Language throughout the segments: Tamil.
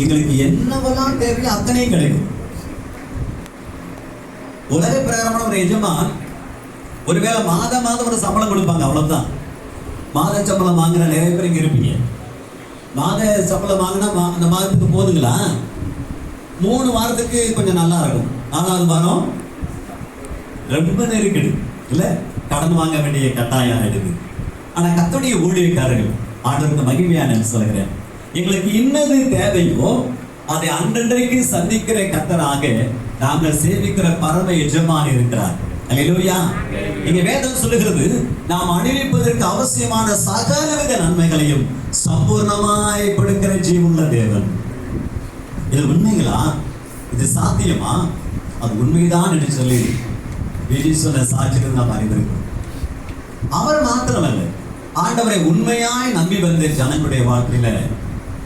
எங்களுக்கு என்னவெல்லாம் தேவையோ அத்தனையும் கிடைக்கும். உலக பிரகாரமான ஒரு எஜமான் ஒருவேளை மாத மாதம் ஒரு சம்பளம் கொடுப்பாங்க அவ்வளவுதான். மாத சம்பளம் வாங்குற நிறைய பேர் இங்க இருப்பீங்க. மாத சம்பளம் வாங்கினா அந்த மாதத்துக்கு போதுங்களா? மூணு வாரத்துக்கு கொஞ்சம் நல்லா இருக்கும். நாலாவது வாரம் ரொம்ப நெருக்கடி. இல்லை கடன் வாங்க வேண்டிய கட்டாயம் ஆயிடுது. ஆனால் கத்தோடைய ஊழியக்காரர்கள் ஆண்டவருக்கு மகிமையான சொல்கிறேன் எங்களுக்கு இன்னது தேவையோ அதை அன்றன்றைக்கு சந்திக்கிற கத்தராக நாங்கள் சேவிக்கிற பரம எஜமான் இருக்கிறார். அல்லேலூயா இங்க வேதம் சொல்லுகிறது நாம் அணிவிப்பதற்கு அவசியமான சகலவித நன்மைகளையும் சம்பூர்ணமாய் கொடுக்கிற ஜீவனுள்ள தேவன். இது உண்மைங்களா இது சாத்தியமா? அது உண்மைதான் என்று சொல்லி விஜய் சொன்ன சாட்சிகள் நாம் அறிந்திருக்கிறோம். அவர் மாத்திரமல்ல ஆண்டவரை உண்மையாய் நம்பி வந்த ஜனங்களுடைய வாழ்க்கையில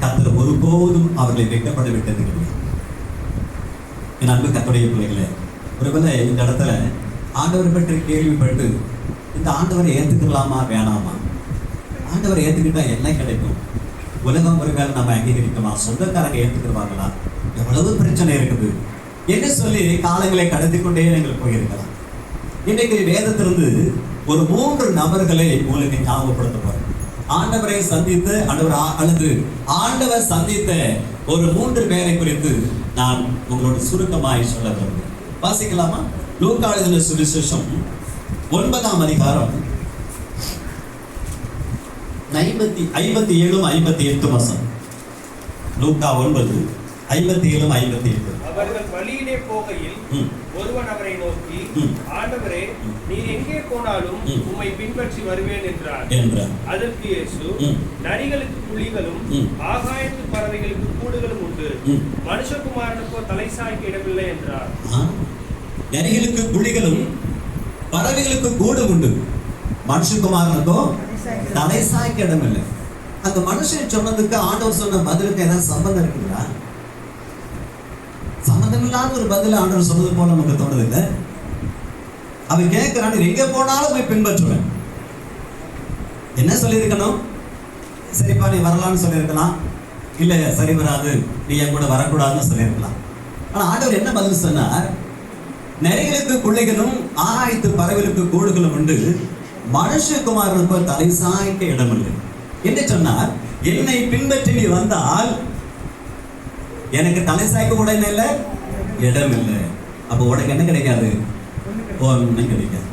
கத்தர் ஒருபோதும் அவர்களை வெட்கப்பட விட்டது கிடையாது. என் அன்பு கத்துடைய பிள்ளைகளே ஒருவேளை இந்த இடத்துல ஆண்டவரை பற்றி கேள்விப்பட்டு இந்த ஆண்டவரை ஏற்றுக்கலாமா வேணாமா? ஆண்டவரை ஏத்துக்கிட்டா என்ன கிடைக்கும்? உலகம் ஒருவேளை நம்ம அங்கீகரிக்குமா? சொந்தக்காரங்க ஏற்றுக்கிடுவாங்களா எவ்வளவு பிரச்சனை இருக்குது. என்று சொல்லி காலங்களை கடத்தி கொண்டே நீங்கள் போயிருக்கலாம். இன்றைக்கு வேதத்திலிருந்து ஒரு மூன்று நபர்களை உங்களுக்கு ஞாபகப்படுத்த போகிறேன் ஆண்டவரை சந்தித்து ஆண்டவர் ஆ- அல்லது ஆண்டவர் சந்தித்த ஒரு மூன்று பேரை குறித்து நான் உங்களோட சுருக்கமாய் சொல்ல விரும்புகிறேன். வாசிக்கலாமா? லூக்கா சுவிசேஷம் ஒன்பதாம் அதிகாரம் ஐம்பத்தி ஐம்பத்தி ஏழும் ஐம்பத்தி எட்டு மாசம் லூக்கா ஒன்பது. ஐம்பத்தி ஏழும் ஐம்பத்தி எட்டு அவர்கள் வழியிலே போகையில். ஒருவன் அவரை நோக்கி. ஆண்டவரே நீர் எங்கே போனாலும். உம்மை பின்பற்றி வருவேன் என்றார் என்றார் அதற்கு இயேசு. நரிகளுக்கு குழிகளும். ஆகாயத்து பறவைகளுக்கு கூடுகளும் உண்டு. மனுஷகுமாரனுக்கோ தலை சாய்க்க இடமில்லை என்றார்? நரிகளுக்கு குழிகளும் பறவைகளுக்கு கூடு உண்டு மனுஷகுமாரனுக்கோ தலை சாய்க்க இடம் இல்லை அந்த மனுஷன் சொன்னதுக்கு ஆண்டவர் சொன்ன பதிலுக்கு ஏதாவது சம்பந்தம் இருக்குங்களா சம்பந்தம் ஒரு பதில் ஆண்டவர் சொன்னது போல நமக்கு தோணுதில்லை அவன் கேட்கிறான் எங்க போனாலும் போய் பின்பற்றுவேன் என்ன சொல்லியிருக்கணும்? சரிப்பா நீ வரலாம்னு சொல்லியிருக்கலாம். இல்ல சரி வராது. நீ என் கூட வரக்கூடாதுன்னு சொல்லியிருக்கலாம். ஆனால் ஆண்டவர் என்ன பதில் சொன்னார்? நெறிகளுக்கு பிள்ளைகளும் ஆராய்த்து பறவைகளுக்கு கூடுகளும் உண்டு. மனுஷகுமாரனுக்கு தலை சாய்க்க இடமில்லை. என்ன சொன்னார்? என்னை பின்பற்றி நீ வந்தால் எனக்கு தலை சாய்க்க கூட என்ன இல்லை? இடம் இல்லை அப்போ உனக்கு என்ன கிடைக்காது? ஒன்றும் கிடைக்காது?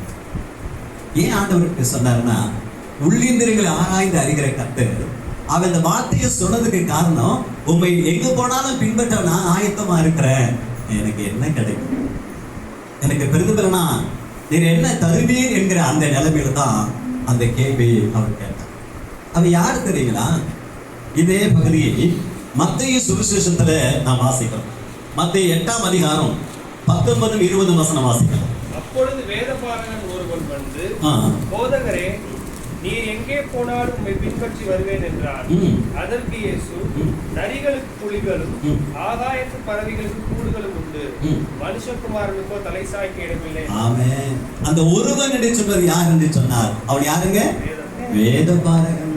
ஏன் ஆண்டவருக்கு சொன்னாருன்னா உள்ளிந்திரங்களை ஆராய்ந்து அறிகிற கத்தர் அவன் இந்த வார்த்தையை சொன்னதுக்கு காரணம் உண்மை எங்க போனாலும் பின்பற்ற நான் ஆயத்தமா இருக்கிறேன். எனக்கு என்ன கிடைக்கும்? எனக்கு பெருதுபலனா நீர் என்ன தருவீர் என்கிற அந்த நிலைமையில தான் அந்த கேள்வியை அவர் கேட்டார் அவ யார் தெரியுங்களா? இதே பகுதியை மத்திய சுவிசேஷத்துல நான் வாசிக்கிறோம். மத்திய எட்டாம் அதிகாரம் பத்தொன்பதும் இருபதும் வசனம் வாசிக்கிறோம் அப்பொழுது வேதபாரகன் ஒருவன் வந்து. போதகரே நீர் எங்கே போனாலும் உம்மை பின்பற்றி வருவேன் என்றார். அதற்கு இயேசு. நரிகளுக்கு குழிகளும் ம். ஆகாயத்து பறவைகளுக்கு கூடுகளும் உண்டு. மனுஷகுமாரனுக்கோ தலை சாய்க்க இடமில்லை ஆமென் அந்த ஒருவன் என்று சொன்னது யார் என்று சொன்னார் அவன் யாருங்க. வேத பாரகன்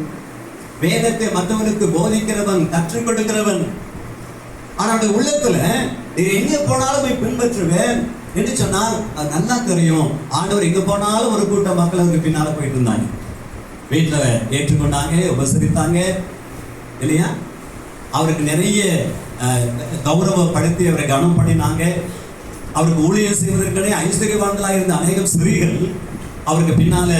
வேதத்தை மற்றவனுக்கு போதிக்கிறவன் கற்றுக் கொடுக்கிறவன் அவனுடைய உள்ளத்துல உள்ளத்தில் எங்க போனாலும் போய் பின்பற்றுவேன் என்று சொன்னால் அது நல்லா தெரியும். ஆண்டவர் எங்க போனாலும் ஒரு கூட்டம் மக்கள் அவருக்கு பின்னால போயிட்டு இருந்தாங்க. வீட்டில் ஏற்றுக்கொண்டாங்க உபசரித்தாங்க இல்லையா? அவருக்கு நிறைய கௌரவப்படுத்தி அவரை கனம் பண்ணினாங்க அவருக்கு ஊழியம் செய்வதற்கே ஐஸ்வர்யவான்களாக இருந்த அநேகம் ஸ்திரீகள் அவருக்கு பின்னால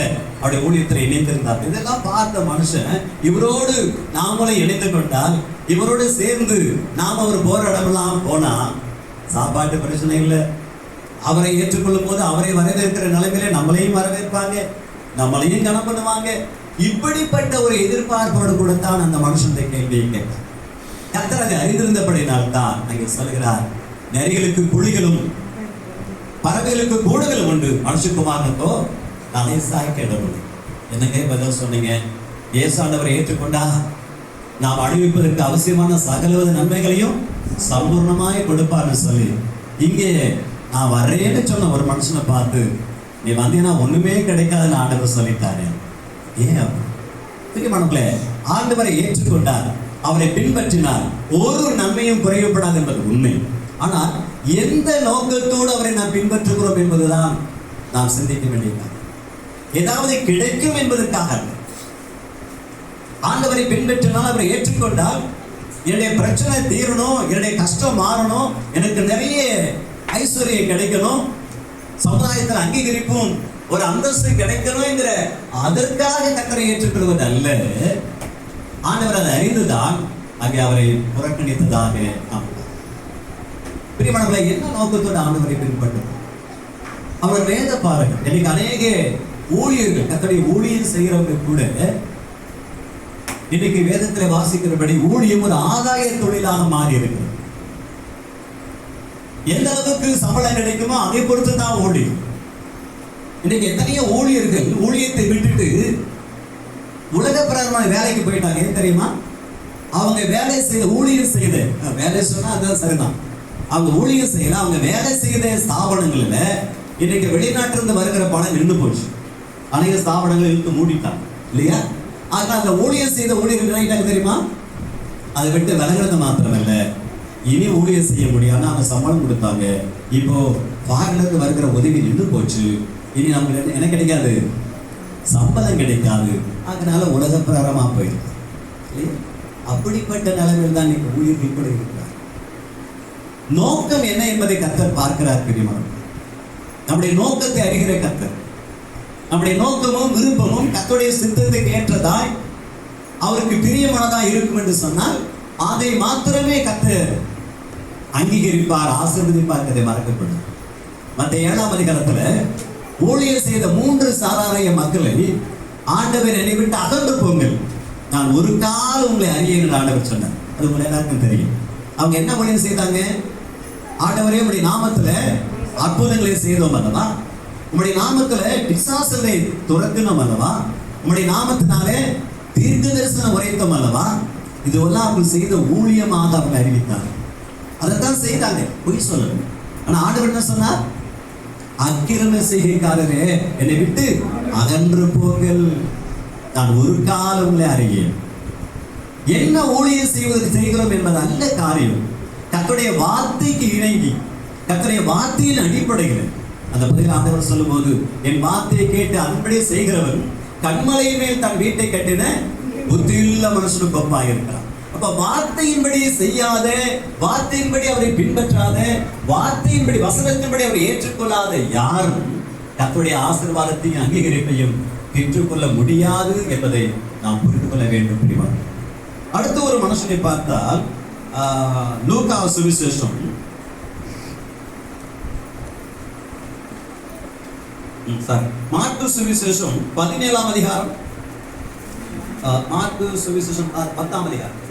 அவருடைய ஊழியத்தில் இணைந்திருந்தார் இதெல்லாம் பார்த்த மனுஷன் இவரோடு நாமளும் இணைந்து கொண்டால் இவரோடு சேர்ந்து நாம் அவர் போற இடமெல்லாம் போனா சாப்பாட்டு பிரச்சனை இல்லை. அவரை ஏற்றுக்கொள்ளும் போது அவரை வரவேற்கிற நிலைமையில நம்மளையும் வரவேற்பாங்க நம்மளையும் கனம் பண்ணுவாங்க. இப்படிப்பட்ட ஒரு எதிர்பார்ப்போடு கூட தான் அந்த மனுஷன் இந்த கேள்வியை கேட்டார் கத்தர் அதை அறிந்திருந்தபடினால் தான் அங்கே சொல்கிறார் நரிகளுக்கு குழிகளும் பறவைகளுக்கு கூடுகளும் உண்டு. மனுஷகுமாரனுக்கோ தலை சாய்க்க இடம் என்னங்க பதில் சொன்னீங்க? ஏசாண்டவரை ஏற்றுக்கொண்டா? நாம் அணிவிப்பதற்கு அவசியமான சகலவித நன்மைகளையும் சம்பூர்ணமாய் கொடுப்பார்னு சொல்லி. இங்கே நான் வர்றேன்னு சொன்ன ஒரு மனுஷனை பார்த்து நீ வந்தீங்கன்னா ஒண்ணுமே கிடைக்காதுன்னு ஆண்டவர் சொல்லிட்டாரு. ஏன் அப்படி? பிரியமானவர்களே ஆண்டவரை ஏற்றுக்கொண்டார் அவரை பின்பற்றினால் ஒரு நன்மையும் குறையப்படாது என்பது உண்மை. ஆனால் எந்த நோக்கத்தோடு அவரை நாம் பின்பற்றுகிறோம் என்பதுதான் நாம் சிந்திக்க வேண்டியது ஏதாவது கிடைக்கும் என்பதற்காக ஆண்டவரை பின்பற்றினால் அவரை ஏற்றுக்கொண்டால் என்னுடைய பிரச்சனை தீரணும் என்னுடைய கஷ்டம் மாறணும் எனக்கு நிறைய ஐஸ்வர்யம் கிடைக்கணும் சமுதாயத்தில் அங்கீகரிப்பும் ஒரு அந்தஸ்து கிடைக்கணும் அதற்காக கத்தரை ஏற்றுக்கொள்வது அல்ல. ஆண்டவர் அதை அறிந்துதான் அங்கே அவரை புறக்கணித்ததாக நாம் பிரியமானவர்களை என்ன நோக்கத்தோடு ஆண்டவரை பின்பற்றணும் அவர் வேத பாருங்கள் இன்னைக்கு அநேக ஊழியர்கள் கத்தடைய ஊழியர் செய்கிறவங்க கூட இன்னைக்கு வேதத்தில் வாசிக்கிறபடி ஊழியம் ஒரு ஆதாய தொழிலாக மாறி இருக்கிறது எந்த அளவுக்கு சம்பளம் கிடைக்குமோ அதை பொறுத்து தான் ஊழியம். இன்னைக்கு எத்தனையோ ஊழியர்கள் ஊழியத்தை விட்டுட்டு உலக பிரகாரமான வேலைக்கு போயிட்டாங்க. ஏன் தெரியுமா? அவங்க வேலை செய்த ஊழியர் செய்த வேலை சொன்னா அதுதான் சரிதான். அவங்க ஊழியர் செய்யல அவங்க வேலை செய்த ஸ்தாபனங்கள்ல இன்னைக்கு வெளிநாட்டிலிருந்து வருகிற பணம் நின்று போச்சு. அநேக ஸ்தாபனங்கள் இழுத்து மூடிட்டாங்க. இல்லையா? ஆக அந்த ஊழியர் செய்த ஊழியர்கள் ஆகிட்டாங்க தெரியுமா? அதை விட்டு விலகிறது மாத்திரமல்ல. இனி ஊழியர் செய்ய முடியாம. அவங்க சம்பளம் கொடுத்தாங்க. இப்போ ஃபாரினருக்கு வருகிற உதவி நின்று போச்சு. இனி நமக்கு என்ன- என்ன கிடைக்காது? சம்பளம் கிடைக்காது. அதனால உலக பிரகாரமாக போயிடும் அப்படிப்பட்ட நிலைமையில் தான் இன்னைக்கு ஊழியர்கள் கூட இருக்கிறார் நோக்கம் என்ன என்பதை கத்தர் பார்க்கிறார் பிரியமான நம்முடைய நோக்கத்தை அறிகிற கத்தர் நம்முடைய நோக்கமும் விருப்பமும் கத்துடைய சித்தத்துக்கு ஏற்றதாய் அவருக்கு பிரியமானதா இருக்கும் என்று சொன்னால் அதை மாத்திரமே கத்து அங்கீகரிப்பார் ஆசிர்வதிப்பார் என்பதை மறக்கப்படும் மற்ற ஏழாம் அதிகாரத்துல ஊழியர் செய்த மூன்று சாதாரண மக்களை ஆண்டவர் என்னை விட்டு அகன்று போங்கள். நான் ஒரு கால் உங்களை அறியேன் என்று ஆண்டவர் சொன்னார். அது உங்களை எல்லாருக்கும் தெரியும். அவங்க என்ன ஊழியம் செய்தாங்க? ஆண்டவரே உடைய நாமத்துல அற்புதங்களை செய்தோம் அல்லவா? உம்முடைய நாமத்துல பிசாசுகளை துரத்தினோம் அல்லவா? உம்முடைய நாமத்தினாலே தீர்க்க தரிசனம் உரைத்தோம் அல்லவா? இதுவெல்லாம் அவங்க செய்த ஊழியமாக அவங்க அறிவித்தாங்க அதைத்தான் செய்தாங்க. பொய் சொல்லணும் ஆனா ஆண்டவர் என்ன சொன்னார்? அக்கிரம செய்கைக்காரரே என்னை விட்டு அகன்று போங்கள். நான் ஒரு காலம் உங்களை அறியேன். என்ன ஊழியம் செய்வதற்கு செய்கிறோம் என்பது அல்ல காரியம். கர்த்தருடைய வார்த்தைக்கு இணங்கி கர்த்தருடைய வார்த்தையின் அடிப்படையில் அந்த பதில் ஆண்டவர் சொல்லும்போது என் வார்த்தையை கேட்டு அன்படி செய்கிறவன் கண்மலை மேல் தன் வீட்டை கட்டின புத்தியுள்ள மனுஷனுக்கு ஒப்பாக இருக்கிறான். அப்ப வார்த்தையின்படி செய்யாத வார்த்தையின்படி அவரை பின்பற்றாத வார்த்தையின்படி வசனத்தின்படி அவரை ஏற்றுக்கொள்ளாத யாரும் தன்னுடைய ஆசீர்வாதத்தையும் அங்கீகரிப்பையும் பெற்றுக்கொள்ள முடியாது என்பதை நாம் புரிந்து கொள்ள வேண்டும் பிரிவார் அடுத்து ஒரு மனுஷனை பார்த்தால் ஆஹ், சுவிசேஷம். ம், சாரி மார்க்கு சுவிசேஷம் பதினேழாம் அதிகாரம் ஆஹ், மார்க்கு சுவிசேஷம் ஆஹ், பத்தாம் அதிகாரம்